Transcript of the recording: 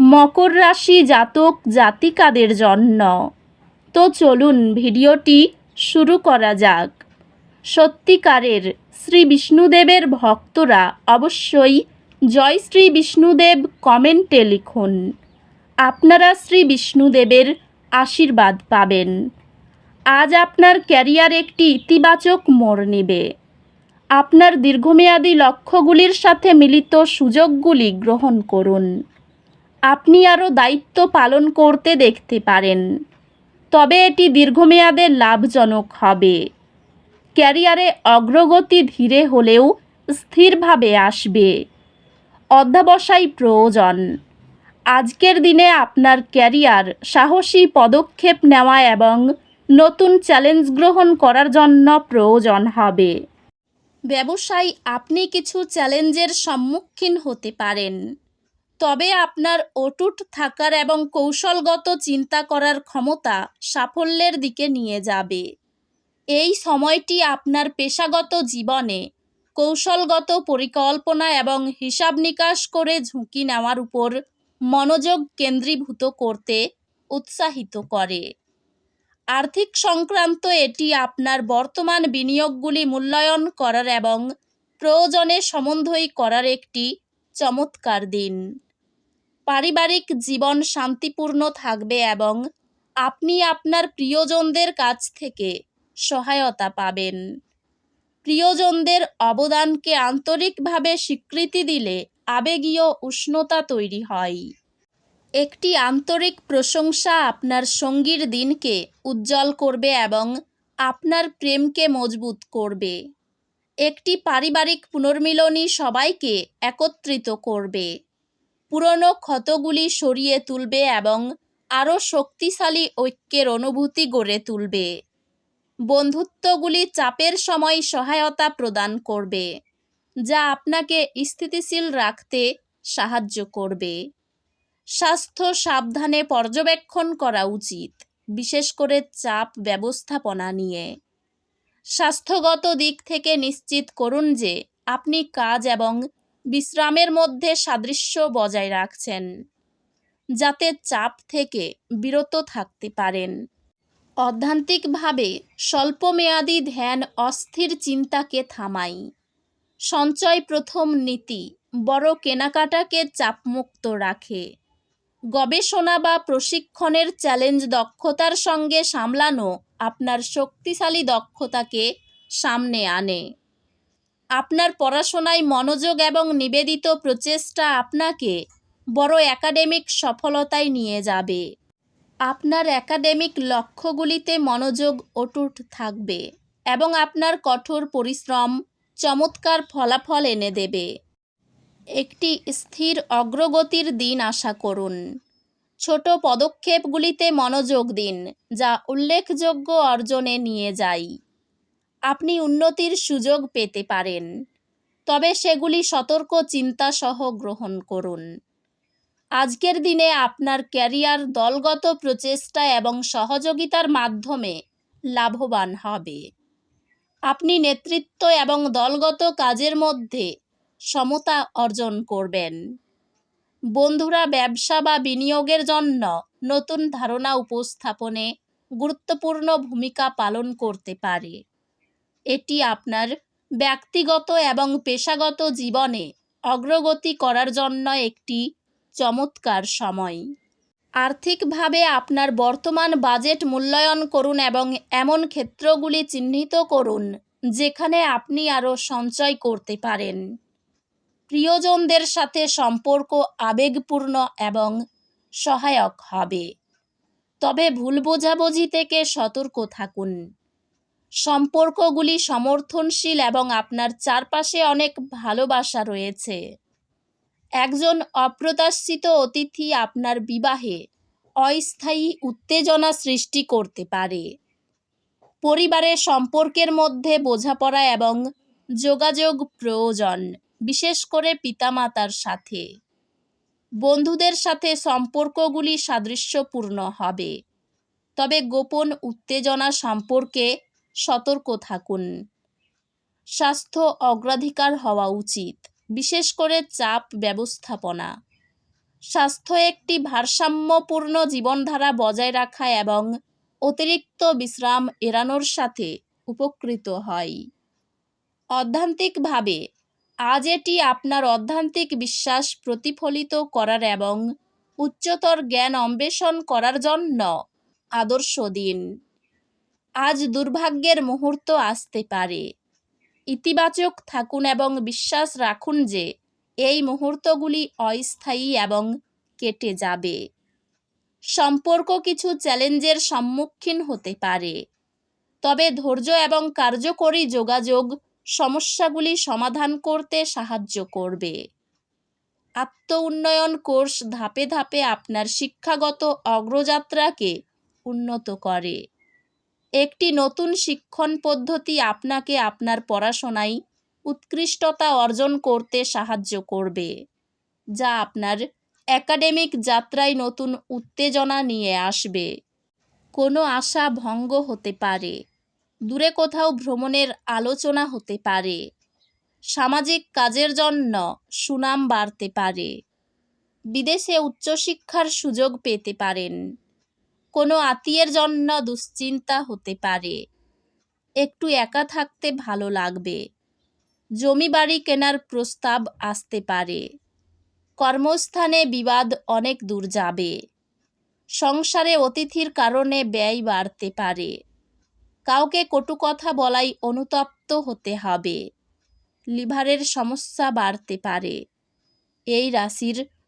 মকর রাশি জাতক জাতিকাদের জন্য। তো চলুন ভিডিওটি শুরু করা যাক। সত্যিকারের শ্রী বিষ্ণুদেবের ভক্তরা অবশ্যই জয় শ্রী বিষ্ণুদেব কমেন্টে লিখুন। আপনারা শ্রী বিষ্ণুদেবের আশীর্বাদ পাবেন। আজ আপনার ক্যারিয়ার একটি ইতিবাচক মোড় নেবে। আপনার দীর্ঘমেয়াদী লক্ষ্যগুলির সাথে মিলিত সুযোগগুলি গ্রহণ করুন। আপনি আরও দায়িত্ব পালন করতে দেখতে পারেন। তবে এটি দীর্ঘমেয়াদে লাভজনক হবে। ক্যারিয়ারে অগ্রগতি ধীরে হলেও স্থিরভাবে আসবে। অধ্যাবসায় প্রয়োজন। আজকের দিনে আপনার ক্যারিয়ার সাহসী পদক্ষেপ নেওয়া এবং নতুন চ্যালেঞ্জ গ্রহণ করার জন্য প্রয়োজন হবে। ব্যবসায় আপনি কিছু চ্যালেঞ্জের সম্মুখীন হতে পারেন। তবে আপনার অটুট থাকার এবং কৌশলগত চিন্তা করার ক্ষমতা সাফল্যের দিকে নিয়ে যাবে। এই সময়টি আপনার পেশাগত জীবনে কৌশলগত পরিকল্পনা এবং হিসাব নিকাশ করে ঝুঁকি নেওয়ার উপর মনোযোগ কেন্দ্রীভূত করতে উৎসাহিত করে। আর্থিক সংক্রান্ত এটি আপনার বর্তমান বিনিয়োগগুলি মূল্যায়ন করার এবং প্রয়োজনে সমন্বয় করার একটি চমৎকার দিন। পারিবারিক জীবন শান্তিপূর্ণ থাকবে এবং আপনি আপনার প্রিয়জনদের কাছ থেকে সহায়তা পাবেন। প্রিয়জনদের অবদানকে আন্তরিকভাবে স্বীকৃতি দিলে আবেগীয় উষ্ণতা তৈরি হয়। একটি আন্তরিক প্রশংসা আপনার সঙ্গীর দিনকে উজ্জ্বল করবে এবং আপনার প্রেমকে মজবুত করবে। একটি পারিবারিক পুনর্মিলনী সবাইকে একত্রিত করবে। পুরনো ক্ষতগুলি সরিয়ে তুলবে এবং আরও শক্তিশালী ঐক্যের অনুভূতি গড়ে তুলবে। বন্ধুত্বগুলি চাপের সময় সহায়তা প্রদান করবে, যা আপনাকে স্থিতিশীল রাখতে সাহায্য করবে। স্বাস্থ্য সাবধানে পর্যবেক্ষণ করা উচিত, বিশেষ করে চাপ ব্যবস্থাপনা নিয়ে। স্বাস্থ্যগত দিক থেকে নিশ্চিত করুন যে আপনি কাজ এবং বিশ্রামের মধ্যে সাদৃশ্য বজায় রাখছেন, যাতে চাপ থেকে বিরত থাকতে পারেন। অধ্যান্তিকভাবে, স্বল্পমেয়াদী ধ্যান অস্থির চিন্তাকে থামাই সঞ্চয় প্রথম নীতি, বড় কেনাকাটাকে চাপমুক্ত রাখে। গবেষণা বা প্রশিক্ষণের চ্যালেঞ্জ দক্ষতার সঙ্গে সামলানো আপনার শক্তিশালী দক্ষতাকে সামনে আনে। আপনার পড়াশোনায় মনোযোগ এবং নিবেদিত প্রচেষ্টা আপনাকে বড় একাডেমিক সফলতায় নিয়ে যাবে। আপনার একাডেমিক লক্ষ্যগুলিতে মনোযোগ অটুট থাকবে এবং আপনার কঠোর পরিশ্রম চমৎকার ফলাফল এনে দেবে। একটি স্থির অগ্রগতির দিন আশা করুন। ছোট পদক্ষেপগুলিতে মনোযোগ দিন যা উল্লেখযোগ্য অর্জনে নিয়ে যায়। আপনি উন্নতির সুযোগ পেতে পারেন। তবে সেগুলি সতর্ক চিন্তাসহ গ্রহণ করুন। আজকের দিনে আপনার ক্যারিয়ার দলগত প্রচেষ্টা এবং সহযোগিতার মাধ্যমে লাভবান হবে। আপনি নেতৃত্ব এবং দলগত কাজের মধ্যে সমতা অর্জন করবেন। বন্ধুরা ব্যবসা বা বিনিয়োগের জন্য নতুন ধারণা উপস্থাপনে গুরুত্বপূর্ণ ভূমিকা পালন করতে পারে। এটি আপনার ব্যক্তিগত এবং পেশাগত জীবনে অগ্রগতি করার জন্য একটি চমৎকার সময়। আর্থিকভাবে আপনার বর্তমান বাজেট মূল্যায়ন করুন এবং এমন ক্ষেত্রগুলি চিহ্নিত করুন, যেখানে আপনি আরও সঞ্চয় করতে পারেন। প্রিয়জনদের সাথে সম্পর্ক আবেগপূর্ণ এবং সহায়ক হবে। তবে ভুল বোঝাবুঝি থেকে সতর্ক থাকুন। সম্পর্কগুলি সমর্থনশীল এবং আপনার চারপাশে অনেক ভালোবাসা রয়েছে। একজন অপ্রত্যাশিত অতিথি আপনার বিবাহে অস্থায়ী উত্তেজনা সৃষ্টি করতে পারে। পরিবারের সম্পর্কের মধ্যে বোঝাপড়া এবং যোগাযোগ প্রয়োজন, বিশেষ করে পিতামাতার সাথে। বন্ধুদের সাথে সম্পর্কগুলি সাদৃশ্যপূর্ণ হবে। তবে গোপন উত্তেজনা সম্পর্কে সতর্ক থাকুন। স্বাস্থ্য অগ্রাধিকার হওয়া উচিত, বিশেষ করে চাপ ব্যবস্থাপনা। স্বাস্থ্য একটি ভারসাম্যপূর্ণ জীবনধারা বজায় রাখা এবং অতিরিক্ত বিশ্রাম এড়ানোর সাথে উপকৃত হয়। অধ্যান্তিকভাবে, আজ এটি আপনার অধ্যান্তিক বিশ্বাস প্রতিফলিত করার এবং উচ্চতর জ্ঞান অন্বেষণ করার জন্য আদর্শ দিন। আজ দুর্ভাগ্যের মুহূর্ত আসতে পারে। ইতিবাচক থাকুন এবং বিশ্বাস রাখুন যে, এই মুহূর্তগুলি অস্থায়ী এবং কেটে যাবে। সম্পর্ক কিছু চ্যালেঞ্জের সম্মুখীন হতে পারে। তবে ধৈর্য এবং কার্যকরী যোগাযোগ সমস্যাগুলি সমাধান করতে সাহায্য করবে। আত্ম উন্নয়ন কোর্স ধাপে ধাপে আপনার শিক্ষাগত অগ্রযাত্রাকে উন্নত করে। একটি নতুন শিক্ষণ পদ্ধতি আপনাকে আপনার পড়াশোনায় উৎকৃষ্টতা অর্জন করতে সাহায্য করবে, যা আপনার একাডেমিক যাত্রায় নতুন উত্তেজনা নিয়ে আসবে। কোনো আশা ভঙ্গ হতে পারে, দূরে কোথাও ভ্রমণের আলোচনা হতে পারে, সামাজিক কাজের জন্য সুনাম বাড়তে পারে, বিদেশে উচ্চশিক্ষার সুযোগ পেতে পারেন। কোনো আত্মীয়ের জন্য দুশ্চিন্তা হতে পারে। একটু একা থাকতে ভালো লাগবে। জমি বাড়ি কেনার প্রস্তাব আসতে পারে। কর্মস্থানে বিবাদ অনেক দূর যাবে। সংসারে অতিথির কারণে ব্যয় বাড়তে পারে। কাউকে কটু কথা বলাই অনুতপ্ত হতে হবে। লিভারের সমস্যা বাড়তে পারে। এই রাশির